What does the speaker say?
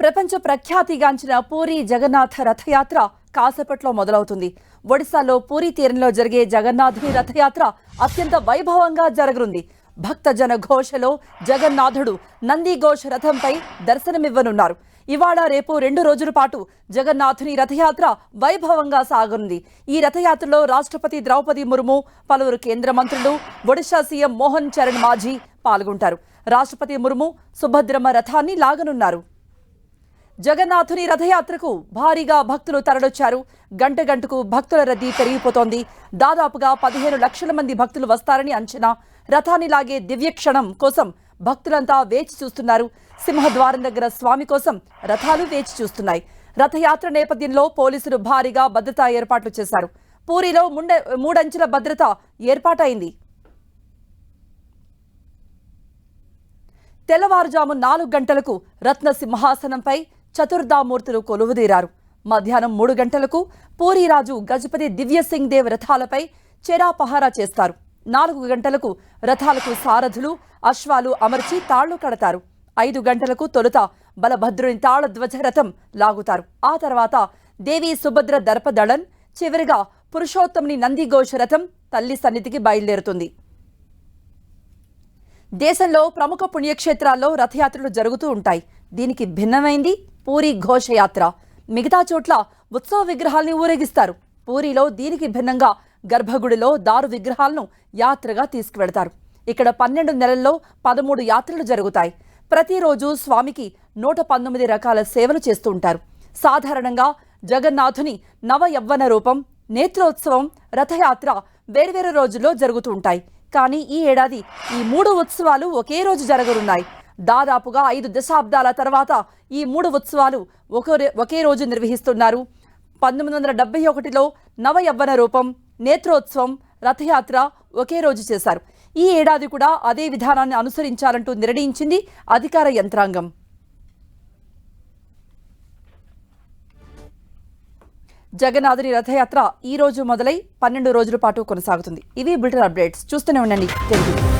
ప్రపంచ ప్రఖ్యాతిగాంచిన పూరి జగన్నాథ రథయాత్ర కాసేపట్లో మొదలవుతుంది. ఒడిశాలో పూరి తీరంలో జరిగే జగన్నాథుని రథయాత్ర అత్యంత వైభవంగా జరగనుంది. భక్తజన ఘోషలో జగన్నాథుడు నందిఘోష రథంపై దర్శనమివ్వనున్నారు. ఇవాళ రేపు రెండు రోజుల పాటు జగన్నాథుని రథయాత్ర వైభవంగా సాగనుంది. ఈ రథయాత్రలో రాష్ట్రపతి ద్రౌపది ముర్ము పలువురు కేంద్ర మంత్రులు ఒడిశా సీఎం మోహన్ చరణ్ మాఝీ పాల్గొంటారు. రాష్ట్రపతి ముర్ము సుభద్రమ్మ రథాన్ని లాగనున్నారు. జగన్నాథుని రథయాత్రకు భారీగా భక్తులు తరలొచ్చారు. గంట గంటకు భక్తుల రద్దీ పెరిగిపోతోంది. దాదాపుగా పదిహేను లక్షల మంది భక్తులు వస్తారని అంచనా. రథాన్ని లాగే దివ్యక్షణం కోసం భక్తులంతా వేచి చూస్తున్నారు. సింహద్వారం దగ్గర స్వామి కోసం రథాలు వేచి చూస్తున్నాయి. రథయాత్ర నేపథ్యంలో పోలీసులు భారీగా భద్రతా ఏర్పాట్లు చేశారు. పూరిలో ముండ మూడంచెల భద్రత ఏర్పాటైంది. తెల్లవారుజాము నాలుగు గంటలకు రత్న సింహాసనంపై చతుర్ధామూర్తులు కొలువుదీరారు. మధ్యాహ్నం మూడు గంటలకు పూరిరాజు గజపతి దివ్యసింగ్ దేవ్ రథాలపై చెరా పహారా చేస్తారు. నాలుగు గంటలకు రథాలకు సారథులు అశ్వాలు అమర్చి తాళ్ళు కడతారు. ఐదు గంటలకు తొలుత బలభద్రుని తాళధ్వజ రథం లాగుతారు. ఆ తర్వాత దేవి సుభద్ర దర్పదళన్ చివరిగా పురుషోత్తముని నందిఘోష రథం తల్లి సన్నిధికి బయలుదేరుతుంది. దేశంలో ప్రముఖ పుణ్యక్షేత్రాల్లో రథయాత్రలు జరుగుతూ ఉంటాయి. దీనికి భిన్నమైంది పూరి ఘోషయాత్ర. మిగతా చోట్ల ఉత్సవ విగ్రహాల్ని ఊరేగిస్తారు. పూరిలో దీనికి భిన్నంగా గర్భగుడిలో దారు విగ్రహాలను యాత్రగా తీసుకువెడతారు. ఇక్కడ పన్నెండు నెలల్లో పదమూడు యాత్రలు జరుగుతాయి. ప్రతిరోజు స్వామికి నూట పంతొమ్మిది రకాల సేవలు చేస్తూ ఉంటారు. సాధారణంగా జగన్నాథుని నవ యవ్వన రూపం నేత్రోత్సవం రథయాత్ర వేర్వేరు రోజుల్లో జరుగుతూ ఉంటాయి. కానీ ఈ ఏడాది ఈ మూడు ఉత్సవాలు ఒకే రోజు జరగనున్నాయి. దాదాపుగా ఐదు దశాబ్దాల తర్వాత ఈ మూడు ఉత్సవాలు ఒకే ఒకే రోజు నిర్వహిస్తున్నారు. పంతొమ్మిది వందల డెబ్బై ఒకటిలో నవ యవ్వన రూపం నేత్రోత్సవం రథయాత్ర ఒకే రోజు చేశారు. ఈ ఏడాది కూడా అదే విధానాన్ని అనుసరించాలంటూ నిర్ణయించింది అధికార యంత్రాంగం. జగన్నాథుని రథయాత్ర ఈ రోజు మొదలై పన్నెండు రోజుల పాటు కొనసాగుతుంది. ఇవి బిల్టర్ అప్డేట్స్. చూస్తూనే ఉండండి. తెలుగు.